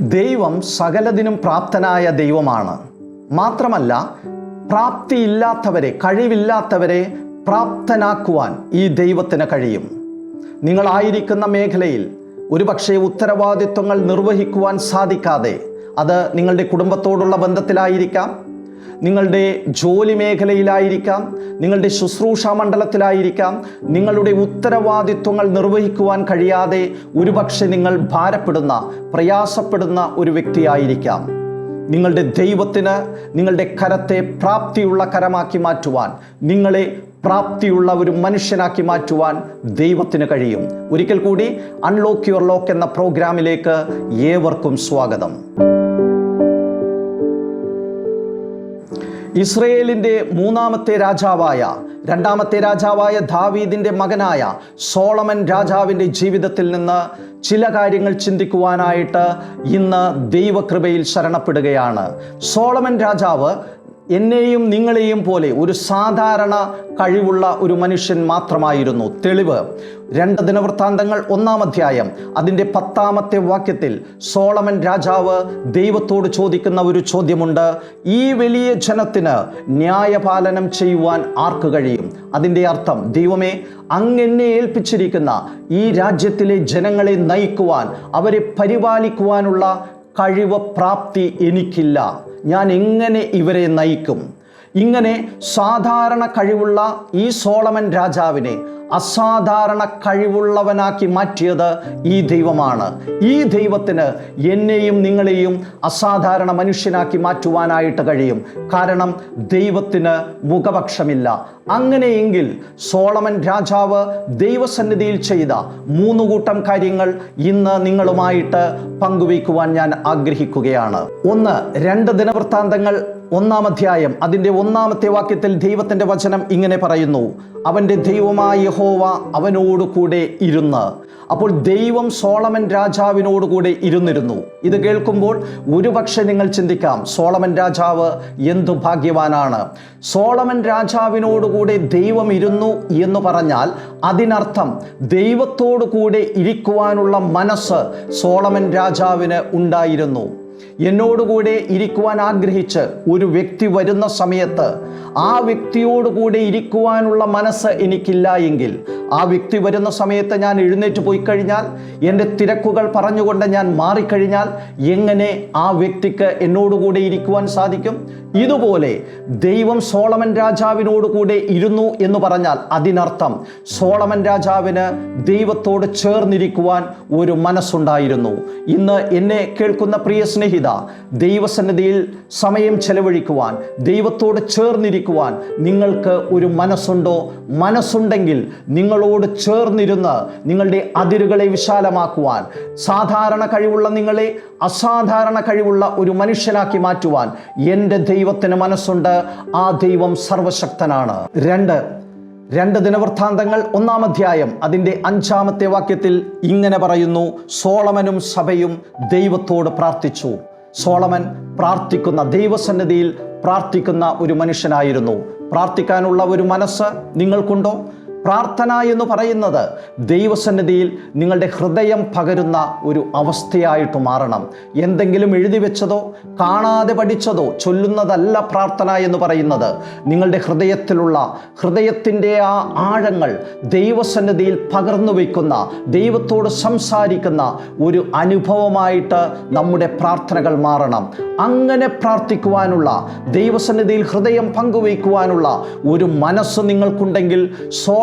ദൈവം സകലതിനും പ്രാപ്തനായ ദൈവമാണ്. മാത്രമല്ല പ്രാപ്തിയില്ലാത്തവരെ കഴിവില്ലാത്തവരെ പ്രാപ്തനാക്കുവാൻ ഈ ദൈവത്തിന് കഴിയും. നിങ്ങളായിരിക്കുന്ന മേഖലയിൽ ഒരുപക്ഷെ ഉത്തരവാദിത്വങ്ങൾ നിർവഹിക്കുവാൻ സാധിക്കാതെ അത് നിങ്ങളുടെ കുടുംബത്തോടുള്ള ബന്ധത്തിലായിരിക്കാം നിങ്ങളുടെ ജോലി മേഖലയിലായിരിക്കാം നിങ്ങളുടെ ശുശ്രൂഷാ മണ്ഡലത്തിലായിരിക്കാം നിങ്ങളുടെ ഉത്തരവാദിത്വങ്ങൾ നിർവഹിക്കുവാൻ കഴിയാതെ ഒരുപക്ഷെ നിങ്ങൾ ഭാരപ്പെടുന്ന പ്രയാസപ്പെടുന്ന ഒരു വ്യക്തിയായിരിക്കാം. നിങ്ങളുടെ ദൈവത്തിന് നിങ്ങളുടെ കരത്തെ പ്രാപ്തിയുള്ള കരമാക്കി മാറ്റുവാൻ നിങ്ങളെ പ്രാപ്തിയുള്ള ഒരു മനുഷ്യനാക്കി മാറ്റുവാൻ ദൈവത്തിന് കഴിയും. ഒരിക്കൽ കൂടി അൺലോക്ക് യുവർ ലോക്ക് എന്ന പ്രോഗ്രാമിലേക്ക് ഏവർക്കും സ്വാഗതം. ഇസ്രയേലിന്റെ മൂന്നാമത്തെ രാജാവായ രണ്ടാമത്തെ രാജാവായ ദാവീദിന്റെ മകനായ സോളമൻ രാജാവിന്റെ ജീവിതത്തിൽ നിന്ന് ചില കാര്യങ്ങൾ ചിന്തിക്കുവാനായിട്ട് ഇന്ന് ദൈവകൃപയിൽ ശരണപ്പെടുകയാണ്. സോളമൻ രാജാവ് എന്നെയും നിങ്ങളെയും പോലെ ഒരു സാധാരണ കഴിവുള്ള ഒരു മനുഷ്യൻ മാത്രമായിരുന്നു. തെളിവ്. രണ്ട് ദിനവൃത്താന്തങ്ങൾ ഒന്നാം അധ്യായം. അതിന്റെ പത്താമത്തെ വാക്യത്തിൽ സോളമൻ രാജാവ് ദൈവത്തോട് ചോദിക്കുന്ന ഒരു ചോദ്യമുണ്ട്. ഈ വലിയ ജനത്തിന് ന്യായപാലനം ചെയ്യുവാൻ ആർക്ക് കഴിയും? അതിന്റെ അർത്ഥം ദൈവമേ അങ്ങെന്നെ ഏൽപ്പിച്ചിരിക്കുന്ന ഈ രാജ്യത്തിലെ ജനങ്ങളെ നയിക്കുവാൻ അവരെ പരിപാലിക്കുവാനുള്ള കഴിവ് പ്രാപ്തി എനിക്കില്ല. ഞാൻ എങ്ങനെ ഇവരെ നയിക്കും? ഇങ്ങനെ സാധാരണ കഴിവുള്ള ഈ സോളമൻ രാജാവിനെ അസാധാരണ കഴിവുള്ളവനാക്കി മാറ്റിയത് ഈ ദൈവമാണ്. ഈ ദൈവത്തിന് എന്നെയും നിങ്ങളെയും അസാധാരണ മനുഷ്യനാക്കി മാറ്റുവാനായിട്ട് കഴിയും. കാരണം ദൈവത്തിന് മുഖപക്ഷമില്ല. അങ്ങനെയെങ്കിൽ സോളമൻ രാജാവ് ദൈവസന്നിധിയിൽ ചെയ്ത മൂന്ന് കൂട്ടം കാര്യങ്ങൾ ഇന്ന് നിങ്ങളുമായിട്ട് പങ്കുവയ്ക്കുവാൻ ഞാൻ ആഗ്രഹിക്കുകയാണ്. ഒന്ന് രണ്ട് ദിനവൃത്താന്തങ്ങൾ ഒന്നാം അധ്യായം അതിന്റെ ഒന്നാമത്തെ വാക്യത്തിൽ ദൈവത്തിന്റെ വചനം ഇങ്ങനെ പറയുന്നു. അവന്റെ ദൈവമായ യഹോവ അവനോട് കൂടെ ഇരുന്ന്. അപ്പോൾ ദൈവം സോളമൻ രാജാവിനോട് കൂടെ ഇരുന്നിരുന്നു. ഇത് കേൾക്കുമ്പോൾ ഒരുപക്ഷെ നിങ്ങൾ ചിന്തിക്കാം സോളമൻ രാജാവ് എന്തു ഭാഗ്യവാനാണ്? സോളമൻ രാജാവിനോടുകൂടെ ദൈവം ഇരുന്നു എന്ന് പറഞ്ഞാൽ അതിനർത്ഥം ദൈവത്തോടു കൂടെ ഇരിക്കുവാനുള്ള മനസ്സ് സോളമൻ രാജാവിന് ഉണ്ടായിരുന്നു. എന്നോടുകൂടെ ഇരിക്കുവാൻ ആഗ്രഹിച്ച് ഒരു വ്യക്തി വരുന്ന സമയത്ത് ആ വ്യക്തിയോടുകൂടെ ഇരിക്കുവാനുള്ള മനസ്സ് എനിക്കില്ല എങ്കിൽ ആ വ്യക്തി വരുന്ന സമയത്ത് ഞാൻ എഴുന്നേറ്റ് പോയി കഴിഞ്ഞാൽ എന്റെ തിരക്കുകൾ പറഞ്ഞുകൊണ്ട് ഞാൻ മാറിക്കഴിഞ്ഞാൽ എങ്ങനെ ആ വ്യക്തിക്ക് എന്നോടുകൂടെ ഇരിക്കുവാൻ സാധിക്കും? ഇതുപോലെ ദൈവം സോളമൻ രാജാവിനോടുകൂടെ ഇരുന്നു എന്ന് പറഞ്ഞാൽ അതിനർത്ഥം സോളമൻ രാജാവിന് ദൈവത്തോട് ചേർന്നിരിക്കുവാൻ ഒരു മനസ്സുണ്ടായിരുന്നു. ഇന്ന് എന്നെ കേൾക്കുന്ന പ്രിയ സ്നേഹിത ദൈവസന്നിധിയിൽ സമയം ചെലവഴിക്കുവാൻ ദൈവത്തോട് ചേർന്നിരിക്കുവാൻ നിങ്ങൾക്ക് ഒരു മനസ്സുണ്ടോ? മനസ്സുണ്ടെങ്കിൽ നിങ്ങളോട് ചേർന്നിരുന്ന് നിങ്ങളുടെ അതിരുകളെ വിശാലമാക്കുവാൻ സാധാരണ കഴിവുള്ള നിങ്ങളെ അസാധാരണ കഴിവുള്ള ഒരു മനുഷ്യനാക്കി മാറ്റുവാൻ എന്റെ ദൈവത്തിന് മനസ്സുണ്ട്. ആ ദൈവം സർവശക്തനാണ്. രണ്ട് രണ്ട് ദിനവൃത്താന്തങ്ങൾ ഒന്നാം അധ്യായം അതിന്റെ അഞ്ചാമത്തെ വാക്യത്തിൽ ഇങ്ങനെ പറയുന്നു സോളമനും സഭയും ദൈവത്തോട് പ്രാർത്ഥിച്ചു. സോളമൻ പ്രാർത്ഥിക്കുന്ന ദൈവസന്നിധിയിൽ പ്രാർത്ഥിക്കുന്ന ഒരു മനുഷ്യനായിരുന്നു. പ്രാർത്ഥിക്കാനുള്ള ഒരു മനസ്സ് നിങ്ങൾക്കുണ്ടോ? പ്രാർത്ഥന എന്ന് പറയുന്നത് ദൈവസന്നിധിയിൽ നിങ്ങളുടെ ഹൃദയം പകരുന്ന ഒരു അവസ്ഥയായിട്ട് മാറണം. എന്തെങ്കിലും എഴുതി വെച്ചതോ കാണാതെ പഠിച്ചതോ ചൊല്ലുന്നതല്ല പ്രാർത്ഥന എന്ന് പറയുന്നത്. നിങ്ങളുടെ ഹൃദയത്തിലുള്ള ഹൃദയത്തിന്റെ ആ ആഴങ്ങൾ ദൈവസന്നിധിയിൽ പകർന്നു വയ്ക്കുന്ന ദൈവത്തോട് സംസാരിക്കുന്ന ഒരു അനുഭവമായിട്ട് നമ്മുടെ പ്രാർത്ഥനകൾ മാറണം. അങ്ങനെ പ്രാർത്ഥിക്കുവാനുള്ള ദൈവസന്നിധിയിൽ ഹൃദയം പങ്കുവയ്ക്കുവാനുള്ള ഒരു മനസ്സ് നിങ്ങൾക്കുണ്ടെങ്കിൽ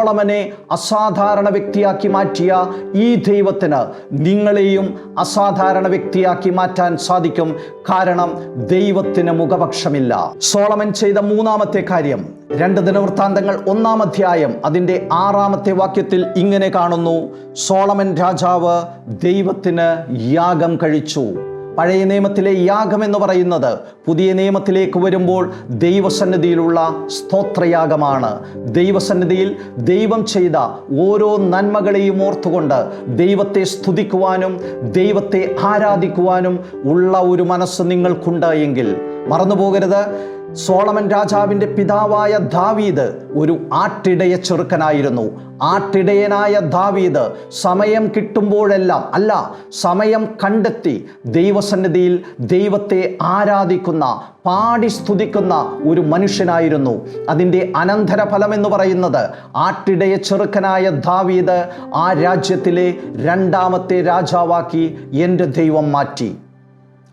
സോളമനെ അസാധാരണ വ്യക്തിയാക്കി മാറ്റിയ ഈ ദൈവത്തിന് നിങ്ങളെയും അസാധാരണ വ്യക്തിയാക്കി മാറ്റാൻ സാധിക്കും. കാരണം ദൈവത്തിന് മുഖപക്ഷമില്ല. സോളമൻ ചെയ്ത മൂന്നാമത്തെ കാര്യം രണ്ട് ദിനവൃത്താന്തങ്ങൾ ഒന്നാം അധ്യായം അതിന്റെ ആറാമത്തെ വാക്യത്തിൽ ഇങ്ങനെ കാണുന്നു. സോളമൻ രാജാവ് ദൈവത്തിന് യാഗം കഴിച്ചു. പഴയ നിയമത്തിലെ യാഗം എന്ന് പറയുന്നത് പുതിയ നിയമത്തിലേക്ക് വരുമ്പോൾ ദൈവസന്നിധിയിലുള്ള സ്തോത്രയാഗമാണ്. ദൈവസന്നിധിയിൽ ദൈവം ചെയ്ത ഓരോ നന്മകളെയും ഓർത്തുകൊണ്ട് ദൈവത്തെ സ്തുതിക്കുവാനും ദൈവത്തെ ആരാധിക്കുവാനും ഉള്ള ഒരു മനസ്സ് നിങ്ങൾക്കുണ്ട് എങ്കിൽ മറന്നു പോകരുത് സോളമൻ രാജാവിന്റെ പിതാവായ ദാവീദ് ഒരു ആട്ടിടയ ചെറുക്കനായിരുന്നു. ആട്ടിടയനായ ദാവീദ് സമയം കിട്ടുമ്പോഴെല്ലാം അല്ല സമയം കണ്ടെത്തി ദൈവസന്നിധിയിൽ ദൈവത്തെ ആരാധിക്കുന്ന പാടി സ്തുതിക്കുന്ന ഒരു മനുഷ്യനായിരുന്നു. അതിന്റെ അനന്തരഫലം എന്ന് പറയുന്നത് ആട്ടിടയ ചെറുക്കനായ ദാവീദ് ആ രാജ്യത്തിലെ രണ്ടാമത്തെ രാജാവാക്കി എന്റെ ദൈവം മാറ്റി.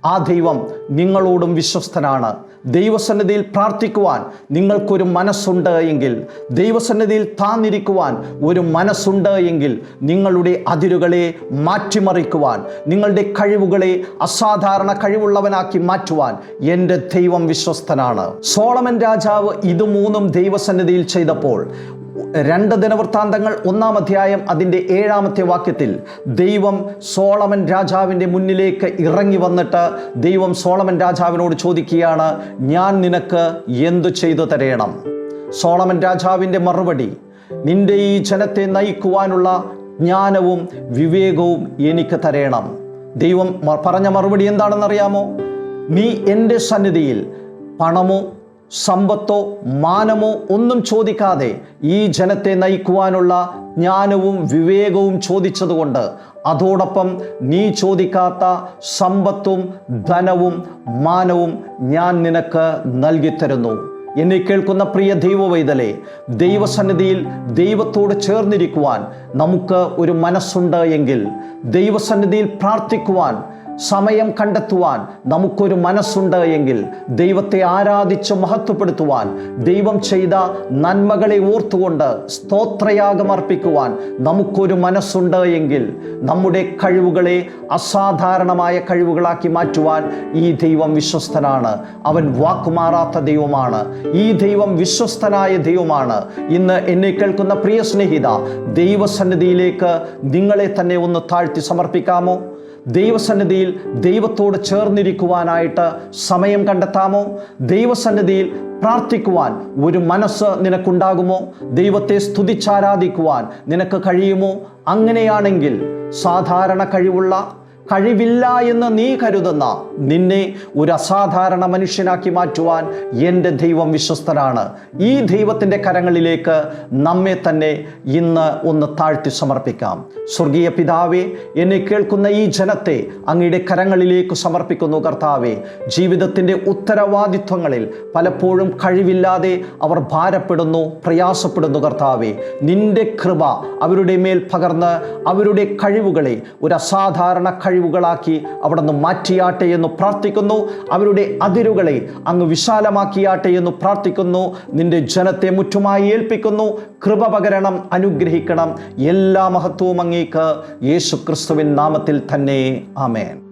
ആ ദൈവം നിങ്ങളോടും വിശ്വസ്തനാണ്. ദൈവസന്നിധിയിൽ പ്രാർത്ഥിക്കുവാൻ നിങ്ങൾക്കൊരു മനസ്സുണ്ട് എങ്കിൽ ദൈവസന്നിധിയിൽ താന്നിരിക്കുവാൻ ഒരു മനസ്സുണ്ട് എങ്കിൽ നിങ്ങളുടെ അതിരുകളെ മാറ്റിമറിക്കുവാൻ നിങ്ങളുടെ കഴിവുകളെ അസാധാരണ കഴിവുള്ളവനാക്കി മാറ്റുവാൻ എന്റെ ദൈവം വിശ്വസ്തനാണ്. സോളമൻ രാജാവ് ഇത് മൂന്നും ദൈവസന്നിധിയിൽ ചെയ്തപ്പോൾ രണ്ട് ദിനവൃത്താന്തങ്ങൾ ഒന്നാം അധ്യായം അതിന്റെ ഏഴാമത്തെ വാക്യത്തിൽ ദൈവം സോളമൻ രാജാവിന്റെ മുന്നിലേക്ക് ഇറങ്ങി വന്നിട്ട് ദൈവം സോളമൻ രാജാവിനോട് ചോദിക്കുകയാണ് ഞാൻ നിനക്ക് എന്തു ചെയ്തു തരയണം സോളമൻ രാജാവിന്റെ മറുപടി നിന്റെ ഈ ജനത്തെ നയിക്കുവാനുള്ള ജ്ഞാനവും വിവേകവും എനിക്ക് തരയണം ദൈവം പറഞ്ഞ മറുപടി എന്താണെന്നറിയാമോ? നീ എന്റെ സന്നിധിയിൽ പണമോ സമ്പത്തോ മാനമോ ഒന്നും ചോദിക്കാതെ ഈ ജനത്തെ നയിക്കുവാനുള്ള ജ്ഞാനവും വിവേകവും ചോദിച്ചതുകൊണ്ട് അതോടൊപ്പം നീ ചോദിക്കാത്ത സമ്പത്തും ധനവും മാനവും ഞാൻ നിനക്ക് നൽകിത്തരുന്നു. എന്നെ കേൾക്കുന്ന പ്രിയ ദൈവവൈതലെ ദൈവസന്നിധിയിൽ ദൈവത്തോട് ചേർന്നിരിക്കുവാൻ നമുക്ക് ഒരു മനസ്സുണ്ട് എങ്കിൽ ദൈവസന്നിധിയിൽ പ്രാർത്ഥിക്കുവാൻ സമയം കണ്ടെത്തുവാൻ നമുക്കൊരു മനസ്സുണ്ട് എങ്കിൽ ദൈവത്തെ ആരാധിച്ച് മഹത്വപ്പെടുത്തുവാൻ ദൈവം ചെയ്ത നന്മകളെ ഓർത്തുകൊണ്ട് സ്തോത്രയാഗം അർപ്പിക്കുവാൻ നമുക്കൊരു മനസ്സുണ്ട് എങ്കിൽ നമ്മുടെ കഴിവുകളെ അസാധാരണമായ കഴിവുകളാക്കി മാറ്റുവാൻ ഈ ദൈവം വിശ്വസ്തനാണ്. അവൻ വാക്കുമാറാത്ത ദൈവമാണ്. ഈ ദൈവം വിശ്വസ്തനായ ദൈവമാണ്. ഇന്ന് എന്നെ കേൾക്കുന്ന പ്രിയ സ്നേഹിത ദൈവസന്നിധിയിലേക്ക് നിങ്ങളെ തന്നെ ഒന്ന് താഴ്ത്തി സമർപ്പിക്കാമോ? ദൈവസന്നിധിയിൽ ദൈവത്തോട് ചേർന്നിരിക്കുവാനായിട്ട് സമയം കണ്ടെത്താമോ? ദൈവസന്നിധിയിൽ പ്രാർത്ഥിക്കുവാൻ ഒരു മനസ്സ് നിനക്കുണ്ടാകുമോ? ദൈവത്തെ സ്തുതിച്ചാരാധിക്കുവാൻ നിനക്ക് കഴിയുമോ? അങ്ങനെയാണെങ്കിൽ സാധാരണ കഴിവുള്ള കഴിവില്ല എന്ന് നീ കരുതുന്ന നിന്നെ ഒരു അസാധാരണ മനുഷ്യനാക്കി മാറ്റുവാൻ എന്റെ ദൈവം വിശ്വസ്തനാണ് ഈ ദൈവത്തിന്റെ കരങ്ങളിലേക്ക് നമ്മെ തന്നെ ഇന്ന് ഒന്ന് താഴ്ത്തി സമർപ്പിക്കാം. സ്വർഗീയ പിതാവെ എന്നെ കേൾക്കുന്ന ഈ ജനത്തെ അങ്ങയുടെ കരങ്ങളിലേക്ക് സമർപ്പിക്കുന്നു കർത്താവെ. ജീവിതത്തിന്റെ ഉത്തരവാദിത്വങ്ങളിൽ പലപ്പോഴും കഴിവില്ലാതെ അവർ ഭാരപ്പെടുന്നു പ്രയാസപ്പെടുന്നു കർത്താവെ. നിന്റെ കൃപ അവരുടെ മേൽ പകർന്ന് അവരുടെ കഴിവുകളെ ഒരു അസാധാരണ കഴിവുകളാക്കി അവിടെ നിന്ന് മാറ്റിയാട്ടെ എന്ന് പ്രാർത്ഥിക്കുന്നു. അവരുടെ അതിരുകളെ അങ്ങ് വിശാലമാക്കിയാട്ടെ എന്ന് പ്രാർത്ഥിക്കുന്നു. നിന്റെ ജനത്തെ മുറ്റുമായി ഏൽപ്പിക്കുന്നു. കൃപ പകരണം അനുഗ്രഹിക്കണം. എല്ലാ മഹത്വവും അങ്ങേക്ക്. യേശു ക്രിസ്തുവിൻ നാമത്തിൽ തന്നെ. ആമേൻ.